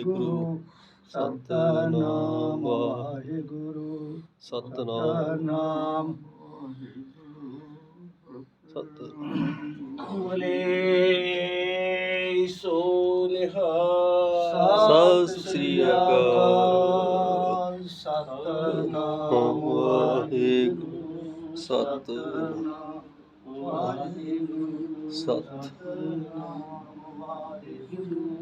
ਗੁਰੂ ਸਤਨਾਮ ਵਾਹਿਗੁਰੂ ਸਤਨਾਮ ਨਾਮ ਸਤ ਬੋਲੇ ਸੋ ਨਿਹਾਲ। ਸਤਿ ਸ੍ਰੀ ਅਕਾਲ। ਸਤਨਾਮ ਵਾਹਿਗੁਰੂ। ਸਤ ਵਾਹਿਗੁਰੂ। ਸਤ ਸਤਨਾਮ ਵਾਹਿਗੁਰੂ।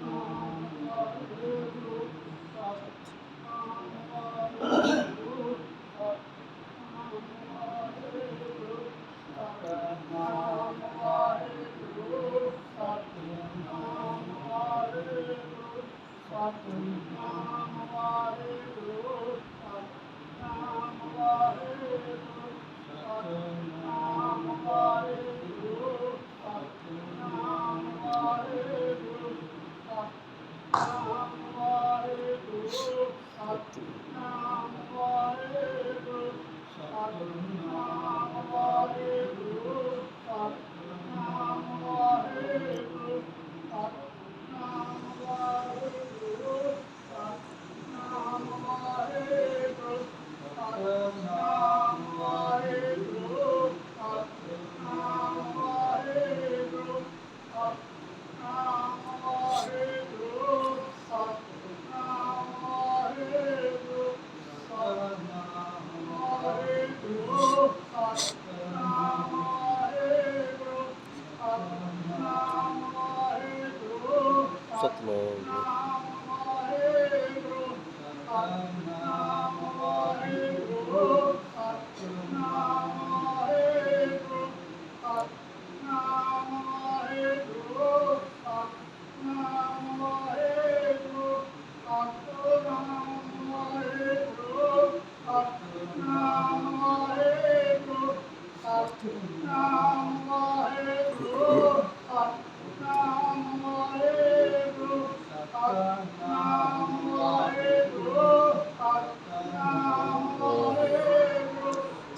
ਸਤ ਸਤਨਾਮ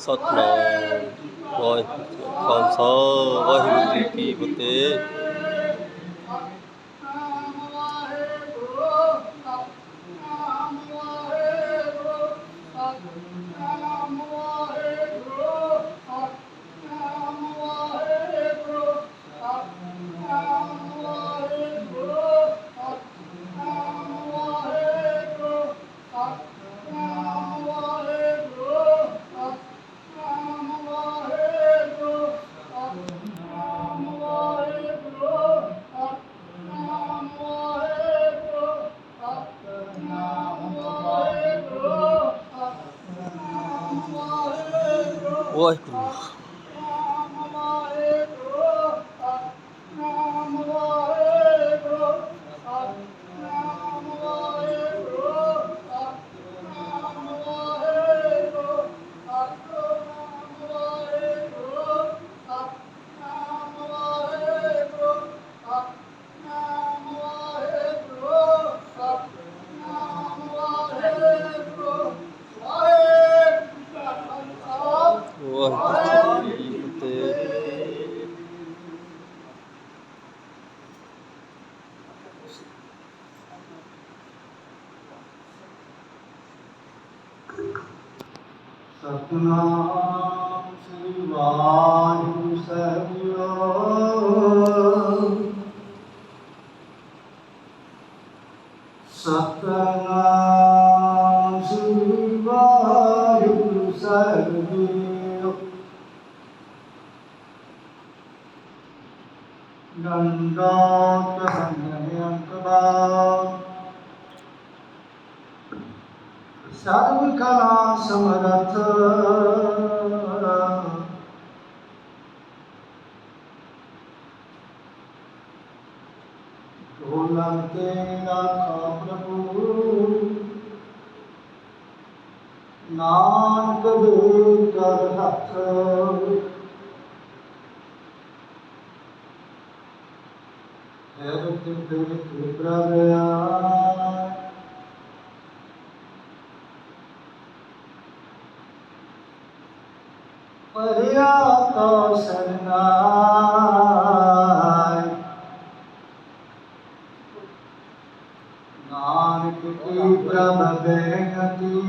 ਸਤਨਾਮ। ਵਾਹਿਗੁਰੂ ਖਾਲਸਾ ਵਾਹਿਗੁਰੂ ਜੀ ਕੀ ਫਤਿਹ। Waheguru corre o tempo. Satnam Sri Vayu Satnam Sri Vayu ਸਰਬ ਕਲਾ ਸਮਰਥ ਢੋਲਨ ਤੇ ਰਾਖਾ ਪ੍ਰਭੂ ਨਾਨਕ ਦੇ ਕਰ ਹੱਥ ਹੈ ਤੇ ਤੇ ਪ੍ਰਭ ਪਰਿਆ ਕੋ ਸਰਨਾਈ ਨਾਨਕ ਕੀ ਪ੍ਰਭ ਬੇਨਤੀ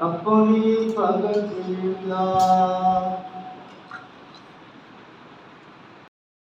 ਆਪਣੀ ਭਗਤ ਲਾ